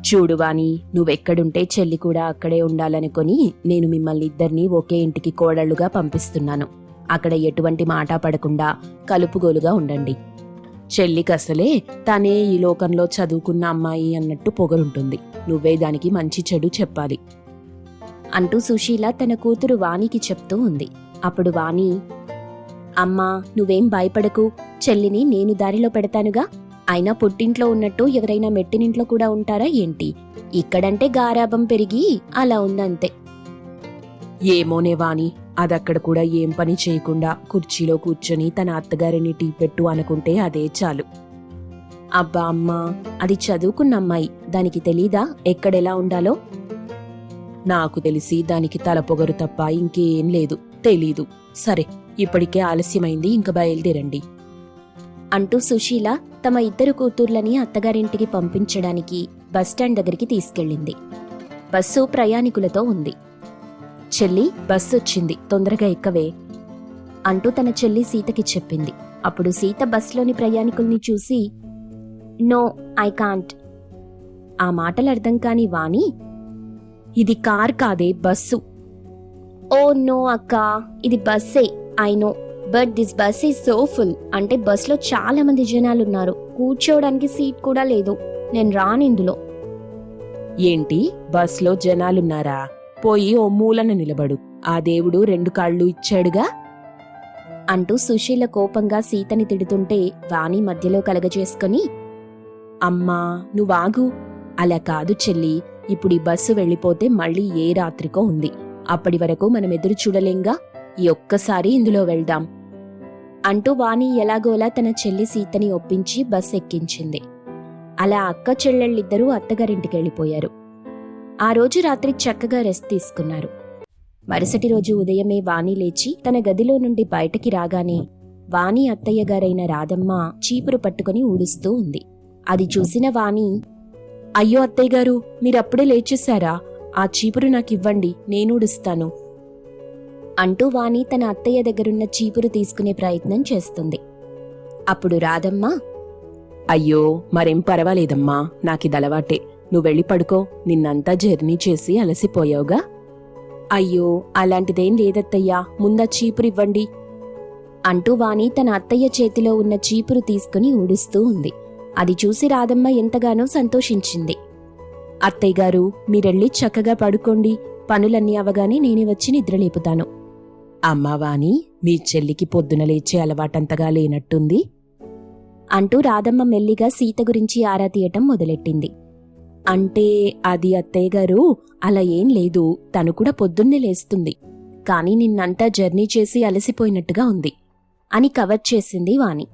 చూడు వాణి నువ్వెక్కడుంటే చెల్లి కూడా అక్కడే ఉండాలనుకొని నేను మిమ్మల్ని ఇద్దరినీ ఒకే ఇంటికి కోడళ్ళుగా పంపిస్తున్నాను. అక్కడ ఎటువంటి మాట పడకుండా కలుపుగోలుగా ఉండండి. చెల్లికి అసలే తనే ఈ లోకంలో చదువుకున్న అమ్మాయి అన్నట్టు పొగరుంటుంది. నువ్వే దానికి మంచి చెడు చెప్పాలి. అంటూ సుశీల తన కూతురు వాణికి చెప్తూ ఉంది. అప్పుడు వాణి అమ్మా నువ్వేం భయపడకు. చెల్లిని నేను దారిలో పెడతానుగా? అయినా పుట్టింట్లో ఉన్నట్టు ఎవరైనా మెట్టినింట్లో కూడా ఉంటారా ఏంటి? ఇక్కడంటే గారాబం పెరిగి అలా ఉందంతే. ఏమోనే వాణి అదక్కడ కూడా ఏం పని చేయకుండా కుర్చీలో కూర్చొని తన అత్తగారిని టీ పెట్టు అనుకుంటే అదే చాలు. అబ్బా అమ్మా అది చదువుకున్న అమ్మాయి దానికి తెలీదా? ఎక్కడెలా ఉండాలో? నాకు తెలిసి దానికి తలపొగరు తప్ప ఇంకేం లేదు తెలీదు. సరే ఇప్పటికే ఆలస్యమైంది ఇంక బయలుదేరండి. అంటూ సుశీల తమ ఇద్దరు కూతుర్లని అత్తగారింటికి పంపించడానికి బస్టాండ్ దగ్గరికి తీసుకెళ్ళింది. బస్సు ప్రయాణికులతో ఉంది. చెల్లి బస్సు వచ్చింది. తొందరగా ఎక్కవే అంటూ తన చెల్లి సీతకి చెప్పింది. అప్పుడు సీత బస్సులోని ప్రయాణికుల్ని చూసి నో ఐ కాంట్. ఆ మాటలు అర్థం కాని వాణి ఇది కార్ కాదే బస్సు. ఓ నో అక్క ఇది బస్సే I know. But this bus is so full అంటే బస్లో చాలా మంది జనాలు ఉన్నారు. కూర్చోవడానికి సీట్ కూడా లేదు. నేను రాను ఇందులో. ఏంటి? బస్లో జనాలున్నారా? పోయి ఓ మూలన నిలబడు. ఆ దేవుడు రెండు కాళ్ళు ఇచ్చాడుగా? అంటూ సుశీల కోపంగా సీతని తిడుతుంటే వాణి మధ్యలో కలగజేసుకొని అమ్మా నువ్వాగు. అలా కాదు చెల్లి. ఇప్పుడు ఈ బస్సు వెళ్ళిపోతే మళ్ళీ ఏ రాత్రికో ఉంది. అప్పటి వరకు మనం ఎదురు చూడలేంగా? ఈ ఒక్కసారి ఇందులో వెళ్దాం. అంటూ వాణి ఎలాగోలా తన చెల్లి సీతని ఒప్పించి బస్ ఎక్కించింది. అలా అక్క చెల్లెళ్ళిద్దరూ అత్తగారింటికి వెళ్ళిపోయారు. ఆ రోజు రాత్రి చక్కగా రెస్ట్ తీసుకున్నారు. మరుసటి రోజు ఉదయమే వాణి లేచి తన గదిలో నుండి బయటకి రాగానే వాణి అత్తయ్య గారైన రాధమ్మ చీపురు పట్టుకుని ఊడుస్తూ ఉంది. అది చూసిన వాణి అయ్యో అత్తయ్య గారు మీరప్పుడే లేచేశారా? ఆ చీపురు నాకివ్వండి నేను ఊడుస్తాను అంటూ వాణి తన అత్తయ్య దగ్గరున్న చీపురు తీసుకునే ప్రయత్నం చేస్తుంది. అప్పుడు రాధమ్మ అయ్యో మరేం పర్వాలేదమ్మా నాకిదలవాటే. నువ్వు వెళ్ళి పడుకో నిన్నంతా జర్నీ చేసి అలసిపోయావుగా? అయ్యో అలాంటిదేం లేదత్తయ్యా ముందా చీపురు ఇవ్వండి అంటూ వాణి తన అత్తయ్య చేతిలో ఉన్న చీపురు తీసుకుని ఊడుస్తూ ఉంది. అది చూసి రాధమ్మ ఎంతగానో సంతోషించింది. అత్తయ్య గారు మీరెళ్ళి చక్కగా పడుకోండి పనులన్నీ అవగానే నేనే వచ్చి నిద్రలేపుతాను. అమ్మావాణి మీ చెల్లికి పొద్దున లేచే అలవాటంతగా లేనట్టుంది అంటూ రాధమ్మ మెల్లిగా సీత గురించి ఆరా తీయటం మొదలెట్టింది. అంటే అది అత్తయ్య గారు అలా ఏం లేదు తను కూడా పొద్దున్నే లేస్తుంది. కానీ నిన్నంతా జర్నీ చేసి అలసిపోయినట్టుగా ఉంది అని కవర్ చేసింది వాణి.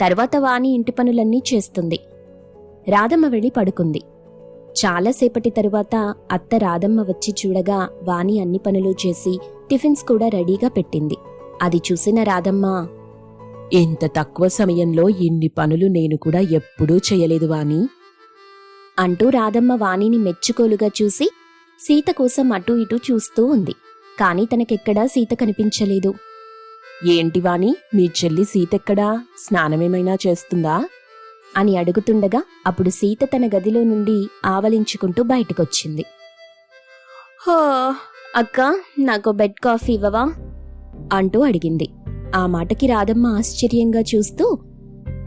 తర్వాత వాణి ఇంటి పనులన్నీ చేస్తుంది. రాధమ్మ వెళ్ళి పడుకుంది. చాలాసేపటి తరువాత అత్త రాధమ్మ వచ్చి చూడగా వాణి అన్ని పనులు చేసి టిఫిన్స్ కూడా రెడీగా పెట్టింది. అది చూసిన రాధమ్మ ఇంత తక్కువ సమయంలో ఇన్ని పనులు నేను కూడా ఎప్పుడూ చేయలేదు వాణి. అంటూ రాధమ్మ వాణిని మెచ్చుకోలుగా చూసి సీత కోసం అటూ ఇటూ చూస్తూ ఉంది. కాని తనకెక్కడా సీత కనిపించలేదు. ఏంటి వాణి మీ చెల్లి సీతెక్కడా? స్నానమేమైనా చేస్తుందా? అని అడుగుతుండగా అప్పుడు సీత తన గదిలో నుండి ఆవలించుకుంటూ బయటకొచ్చింది. హో అక్క నాకు బెడ్ కాఫీ ఇవ్వవా? అంటూ అడిగింది. ఆ మాటకి రాధమ్మ ఆశ్చర్యంగా చూస్తూ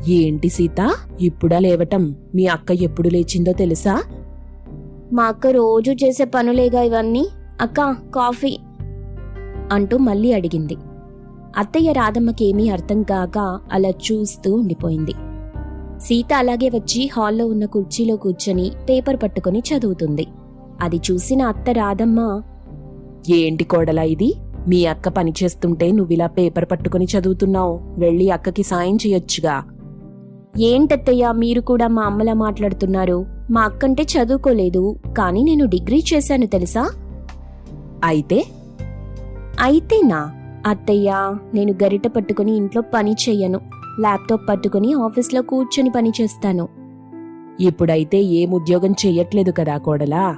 ఏంటి సీత ఇప్పుడా లేవటం? మీ అక్క ఎప్పుడు లేచిందో తెలుసా? మా అక్క రోజు చేసే పనులేగా ఇవన్నీ? అక్క కాఫీ? అంటూ మళ్ళీ అడిగింది. అత్తయ్య రాధమ్మకేమీ అర్థం కాక అలా చూస్తూ ఉండిపోయింది. సీత అలాగే వచ్చి హాల్లో ఉన్న కుర్చీలో కూర్చొని పేపర్ పట్టుకొని చదువుతుంది. అది చూసిన అత్త రాధమ్మ ఏంటి కోడలా ఇది? మీ అక్క పని చేస్తుంటే నువ్విలా పేపర్ పట్టుకుని చదువుతున్నావు. వెళ్ళి అక్కకి సాయం చేయొచ్చుగా. ఏంటత్తయ్య మీరు కూడా మా అమ్మలా మాట్లాడుతున్నారు? మా అక్కంటే చదువుకోలేదు కానీ నేను డిగ్రీ చేశాను తెలుసా? అయితే? అయితేనా? అత్తయ్య నేను గరిట పట్టుకుని ఇంట్లో పని చెయ్యను. ల్యాప్టాప్ పట్టుకుని ఆఫీస్లో కూర్చొని పని చేస్తాను. ఇప్పుడైతే ఏం ఉద్యోగం చెయ్యట్లేదు కదా కోడలా?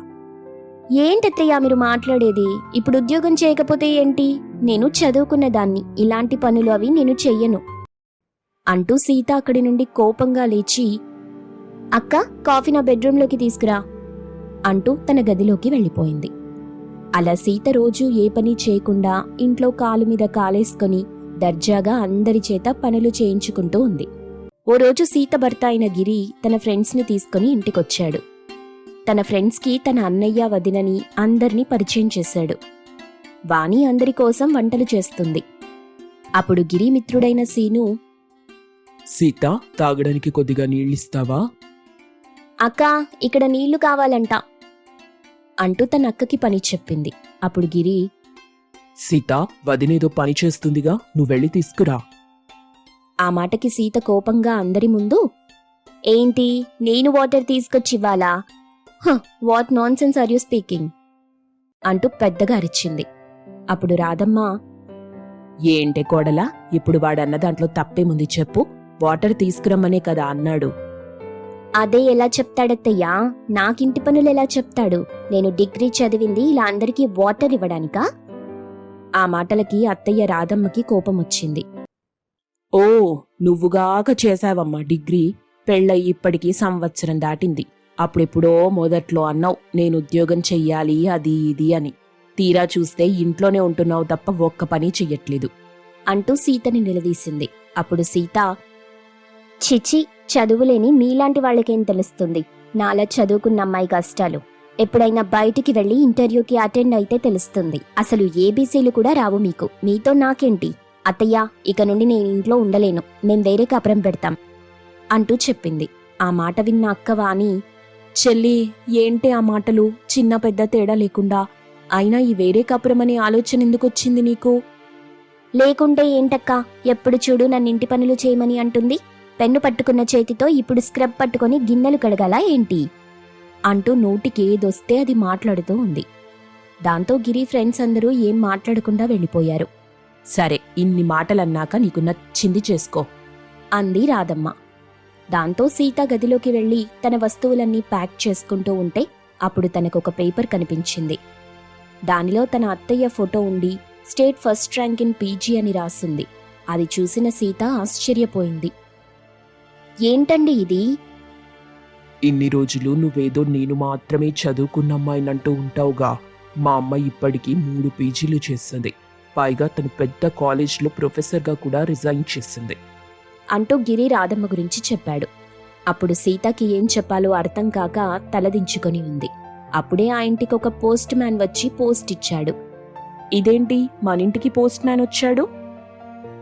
ఏంటత్తయ్య మీరు మాట్లాడేది? ఇప్పుడు ఉద్యోగం చేయకపోతే ఏంటి? నేను చదువుకున్న దాన్ని ఇలాంటి పనులు అవి నేను చెయ్యను. అంటూ సీత అక్కడి నుండి కోపంగా లేచి అక్క కాఫీ నా బెడ్రూమ్లోకి తీసుకురా అంటూ తన గదిలోకి వెళ్ళిపోయింది. అలా సీత రోజు ఏ పని చేయకుండా ఇంట్లో కాలు మీద కాలేసుకొని దర్జాగా అందరి చేత పనులు చేయించుకుంటూ ఉంది. ఓ రోజు సీత భర్త అయిన గిరి తన ఫ్రెండ్స్ని తీసుకుని ఇంటికొచ్చాడు. తన ఫ్రెండ్స్కి తన అన్నయ్య వదినని అందర్నీ పరిచయం చేశాడు. వాణి అందరి కోసం వంటలు చేస్తుంది. అప్పుడు గిరి మిత్రుడైన సీను సీత తాగడానికి కొద్దిగా నీళ్ళిస్తావా? అక్క ఇక్కడ నీళ్ళు కావాలంట అంటూ తన అక్కకి పని చెప్పింది. అప్పుడు గిరి సీత వదినేదో పని చేస్తుందిగా నువ్వు వెళ్ళి తీసుకురా. ఆ మాటకి సీత కోపంగా అందరి ముందు ఏంటి నేను water తీసుకొచ్చివ్వాలా? What nonsense are you speaking అంటూ పెద్దగా అరిచింది. అప్పుడు రాధమ్మ ఏంటి కోడలా ఇప్పుడు వాడన్న దాంట్లో తప్పేముంది చెప్పు వాటర్ తీసుకురమ్మనే కదా అన్నాడు. అదే ఎలా చెప్తాడత్తయ్యా? నాకింటి పనులు ఎలా చెప్తాడు? నేను డిగ్రీ చదివింది ఇలా అందరికీ వాటర్ ఇవ్వడానికా? ఆ మాటలకి అత్తయ్య రాధమ్మకి కోపం వచ్చింది ఓ నువ్వుగాక చేశావమ్మా డిగ్రీ పెళ్ళయి ఇప్పటికీ సంవత్సరం దాటింది. అప్పుడెప్పుడో మొదట్లో అన్నావు నేను ఉద్యోగం చెయ్యాలి అది ఇది అని. తీరా చూస్తే ఇంట్లోనే ఉంటున్నావు తప్ప ఒక్క పని చెయ్యట్లేదు అంటూ సీతని నిలదీసింది. అప్పుడు సీత చిచి చదువులేని మీలాంటి వాళ్ళకేం తెలుస్తుంది? నాలా చదువుకున్న అమ్మాయి కష్టాలు. ఎప్పుడైనా బయటికి వెళ్ళి ఇంటర్వ్యూకి అటెండ్ అయితే తెలుస్తుంది. అసలు ఏబీసీలు కూడా రావు మీకు. మీతో నాకేంటి? అత్తయ్య ఇక నుండి నేను ఇంట్లో ఉండలేను. మేం వేరే కాపురం పెడతాం అంటూ చెప్పింది. ఆ మాట విన్న అక్క వాణి చెల్లి ఏంటి ఆ మాటలు? చిన్న పెద్ద తేడా లేకుండా. అయినా ఈ వేరే కాపురం అనే ఆలోచన ఎందుకొచ్చింది నీకు? లేకుంటే ఏంటక్కా? ఎప్పుడు చూడు నన్ను ఇంటి పనులు చేయమని అంటుంది. పెన్ను పట్టుకున్న చేతితో ఇప్పుడు స్క్రబ్ పట్టుకొని గిన్నెలు కడగాలా ఏంటి? అంటూ నోటికి ఏదొస్తే అది మాట్లాడుతూ ఉంది. దాంతో గిరి ఫ్రెండ్స్ అందరూ ఏం మాట్లాడకుండా వెళ్ళిపోయారు. సరే ఇన్ని మాటలన్నాక నీకు నచ్చింది చేసుకో. అంది రాధమ్మ. దాంతో సీత గదిలోకి వెళ్ళి తన వస్తువులన్నీ ప్యాక్ చేసుకుంటూ ఉంటే అప్పుడు తనకొక పేపర్ కనిపించింది. దానిలో తన అత్తయ్య ఫోటో ఉండి state first rank in PG అని రాసింది. అది చూసిన సీత ఆశ్చర్యపోయింది. ఏంటండి ఇది? ఇన్ని రోజులు నువ్వేదో నేను మాత్రమే చదువుకున్న అమ్మాయినంటూ ఉంటావుగా. మా అమ్మ ఇప్పటికీ మూడు పీజీలు చేసింది. పైగా తను పెద్ద కాలేజ్లో ప్రొఫెసర్గా కూడా రిజైన్ చేసింది. అంటూ గిరి రాధమ్మ గురించి చెప్పాడు. అప్పుడు సీతకి ఏం చెప్పాలో అర్థం కాక తలదించుకొని ఉంది. అప్పుడే ఆ ఇంటికి ఒక పోస్ట్ మ్యాన్ వచ్చి పోస్ట్ ఇచ్చాడు. ఇదేంటి? మన ఇంటికి పోస్ట్ మ్యాన్ వచ్చాడు?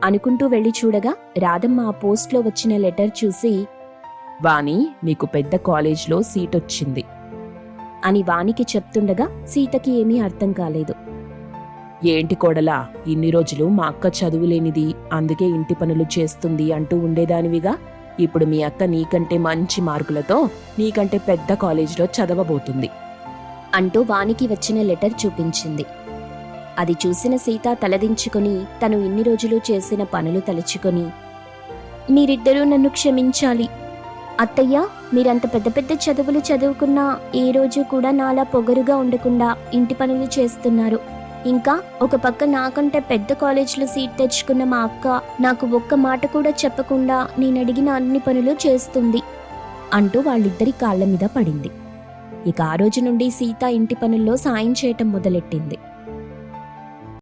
అనుకుంటూ వెళ్ళి చూడగా రాధమ్మ ఆ పోస్ట్లో వచ్చిన లెటర్ చూసి వాణి నీకు పెద్ద కాలేజ్లో సీట్ వచ్చింది అని వానికి చెప్తుండగా సీతకి ఏమీ అర్థం కాలేదు. ఏంటి కోడలా ఇన్ని రోజులు మా అక్క చదువులేనిది అందుకే ఇంటి పనులు చేస్తుంది అంటూ ఉండేదానివిగా? ఇప్పుడు మీ అక్క నీకంటే మంచి మార్కులతో నీకంటే పెద్ద కాలేజీలో చదవబోతుంది. అంటూ వానికి వచ్చిన లెటర్ చూపించింది. అది చూసిన సీత తలదించుకొని తను ఇన్ని రోజులు చేసిన పనులు తలుచుకొని మీరిద్దరూ నన్ను క్షమించాలి. అత్తయ్య మీరంత పెద్ద పెద్ద చదువులు చదువుకున్నా ఏ రోజు కూడా నాలా పొగరుగా ఉండకుండా ఇంటి పనులు చేస్తున్నారు. ఇంకా ఒక పక్క నాకంటే పెద్ద కాలేజీలో సీట్ తెచ్చుకున్న మా అక్క నాకు ఒక్క మాట కూడా చెప్పకుండా నేను అడిగిన అన్ని పనులు చేస్తుంది అంటూ వాళ్ళిద్దరి కాళ్ళ మీద పడింది. ఇక ఆ రోజు నుండి సీత ఇంటి పనుల్లో సాయం చేయటం మొదలెట్టింది.